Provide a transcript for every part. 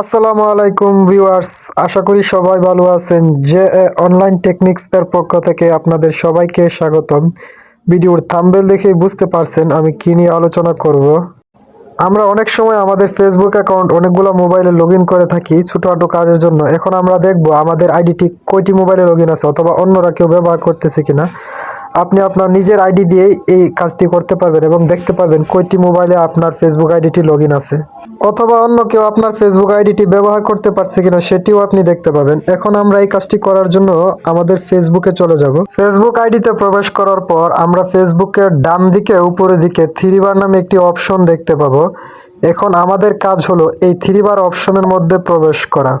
আসসালামু আলাইকুম ভিউয়ার্স, আশা করি সবাই ভালো আছেন। যে অনলাইন টেকনিক্স এর পক্ষ থেকে আপনাদের সবাইকে স্বাগতম। ভিডিওর থাম্বেল দেখেই বুঝতে পারছেন আমি কি নিয়ে আলোচনা করব। আমরা অনেক সময় আমাদের ফেসবুক অ্যাকাউন্ট অনেকগুলো মোবাইলে লগ করে থাকি ছোটোখাটো কাজের জন্য। এখন আমরা দেখব আমাদের আইডিটি কয়টি মোবাইলে লগ আছে অথবা অন্যরা কেউ ব্যবহার করতেছে কিনা। আপনি আপনার নিজের আইডি দিয়েই এই কাজটি করতে পারবেন এবং দেখতে পারবেন কয়টি মোবাইলে আপনার ফেসবুক আইডিটি লগ আছে। অথবা অন্য কেউ আপনার ফেসবুক আইডিটি ব্যবহার করতে পারছে কিনা সেটিও আপনি দেখতে পাবেন। এখন আমরা এই কাজটি করার জন্য আমাদের ফেসবুকে চলে যাব। ফেসবুক আইডিতে প্রবেশ করার পর আমরা ফেসবুকের ডান দিকে, উপরের দিকে থ্রি বার নামে একটি অপশন দেখতে পাবো। এখন আমাদের কাজ হলো এই থ্রি বার অপশনের মধ্যে প্রবেশ করা।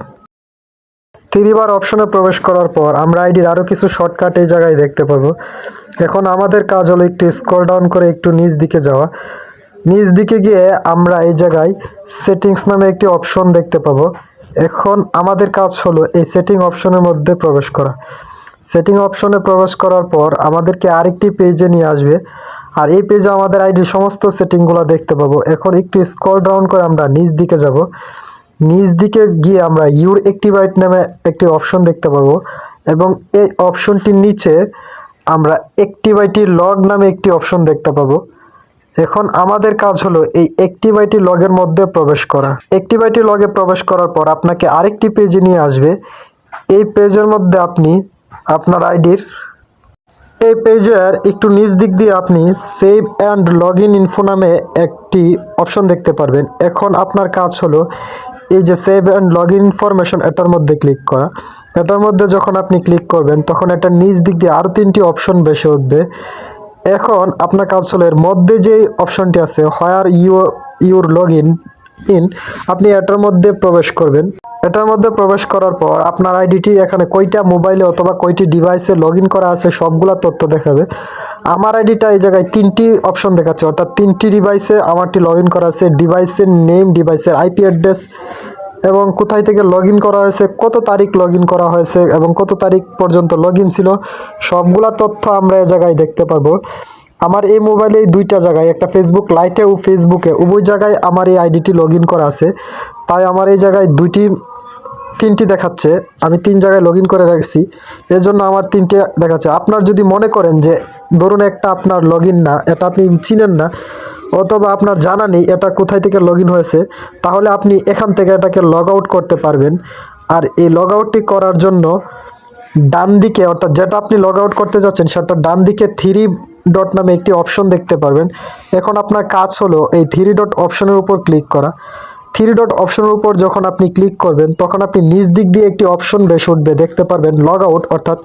থ্রি বার অপশনে প্রবেশ করার পর আমরা আইডির আরও কিছু শর্টকাট এই জায়গায় দেখতে পাবো। এখন আমাদের কাজ হলো একটু স্ক্রল ডাউন করে একটু নিচ দিকে যাওয়া। নিচ দিকে গিয়ে আমরা এই জায়গায় সেটিংস নামে একটি অপশন দেখতে পাবো। এখন আমাদের কাজ হলো এই সেটিং অপশনের মধ্যে প্রবেশ করা। সেটিং অপশনে প্রবেশ করার পর আমাদেরকে আরেকটি পেজে নিয়ে আসবে। আর এই পেজে আমাদের আইডি সমস্ত সেটিংগুলো দেখতে পাবো। এখন একটু স্ক্রল ডাউন করে আমরা নিচ দিকে যাব। নিচ দিকে গিয়ে আমরা ইউর অ্যাক্টিভাইট নামে একটি অপশন দেখতে পাবো। এবং এই অপশনটির নিচে আমরা অ্যাক্টিভাইটি লগ নামে একটি অপশন দেখতে পাবো। এখন আমাদের কাজ হলো এই অ্যাক্টিভাইটি লগের মধ্যে প্রবেশ করা। অ্যাক্টিভাইটি লগে প্রবেশ করার পর আপনাকে আরেকটি পেজে নিয়ে আসবে। এই পেজের মধ্যে আপনি আপনার আইডির এই পেজের একটু নিচ দিক দিয়ে আপনি save and log in info নামে একটি অপশন দেখতে পারবেন। এখন আপনার কাজ হলো এই যে save and log in information এটার মধ্যে ক্লিক করা। এটার মধ্যে যখন আপনি ক্লিক করবেন, তখন এটা নিচ দিক দিয়ে আরও তিনটি অপশন বেশি উঠবে। এখন আপনার কাজ চলে এর মধ্যে যেই অপশনটি আছে where you your log in in আপনি এটার মধ্যে প্রবেশ করবেন। এটার মধ্যে প্রবেশ করার পর আপনার আইডিটি এখানে কয়টা মোবাইলে অথবা কয়টি ডিভাইসে লগ করা আছে সবগুলা তথ্য দেখাবে। আমার আইডিটা এই জায়গায় তিনটি অপশন দেখাচ্ছে, অর্থাৎ তিনটি ডিভাইসে আমারটি লগ করা আছে, ডিভাইসের নেম, ডিভাইসের আইপি অ্যাড্রেস এবং কোথায় থেকে লগ করা হয়েছে, কত তারিখ লগ করা হয়েছে এবং কত তারিখ পর্যন্ত লগ ছিল, সবগুলা তথ্য আমরা এই জায়গায় দেখতে পারব। আমার এই মোবাইলে দুইটা জায়গায়, একটা ফেসবুক লাইটে ও ফেসবুকে উভয় জায়গায় আমার এই আইডিটি লগ করা আছে। তাই আমার এই জায়গায় দুইটি তিনটি দেখাচ্ছে, আমি তিন জায়গায় লগ করে রাখছি। এর জন্য আমার তিনটে দেখাচ্ছে। আপনার যদি মনে করেন যে, ধরুন একটা আপনার লগ না, এটা আপনি চিনেন না, অথবা আপনার জানা নেই এটা কোথায় থেকে লগ হয়েছে, তাহলে আপনি এখান থেকে এটাকে লগ আউট করতে পারবেন। আর এই লগ আউটটি করার জন্য ডান দিকে, অর্থাৎ যেটা আপনি লগ আউট করতে যাচ্ছেন, সেটা ডান দিকে থ্রি ডট নামে একটি অপশন দেখতে পারবেন। এখন আপনার কাজ হলো এই থ্রি ডট অপশনের উপর ক্লিক করা। থ্রি ডট অপশনের উপর যখন আপনি ক্লিক করবেন, তখন আপনি নিচ দিক দিয়ে একটি অপশন বেশ উঠবে, দেখতে পারবেন লগ আউট অর্থাৎ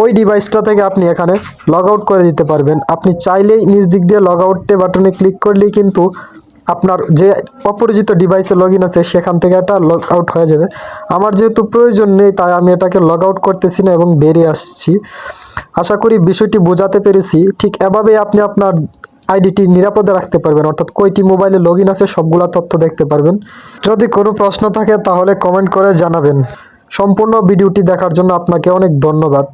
ওই ডিভাইসটা থেকে আপনি এখানে লগ আউট করে দিতে পারবেন। আপনি চাইলেই নিচ দিক দিয়ে লগ আউটে বাটনে ক্লিক করলেই কিন্তু আপনার যে অপরিচিত ডিভাইসে লগ আছে, সেখান থেকে এটা লগ আউট হয়ে যাবে। আমার যেহেতু প্রয়োজন নেই, তাই আমি এটাকে লগ আউট করতেছি না এবং বেরিয়ে আসছি। আশা করি বিষয়টি বোঝাতে পেরেছি। ঠিক এভাবেই আপনি আপনার আইডিটি নিরাপদে রাখতে পারবেন। অর্থাৎ কয়টি মোবাইলে লগ ইন আছে সবগুলা তথ্য দেখতে পারবেন। যদি কোনো প্রশ্ন থাকে তাহলে কমেন্ট করে জানাবেন। সম্পূর্ণ ভিডিওটি দেখার জন্য আপনাকে অনেক ধন্যবাদ।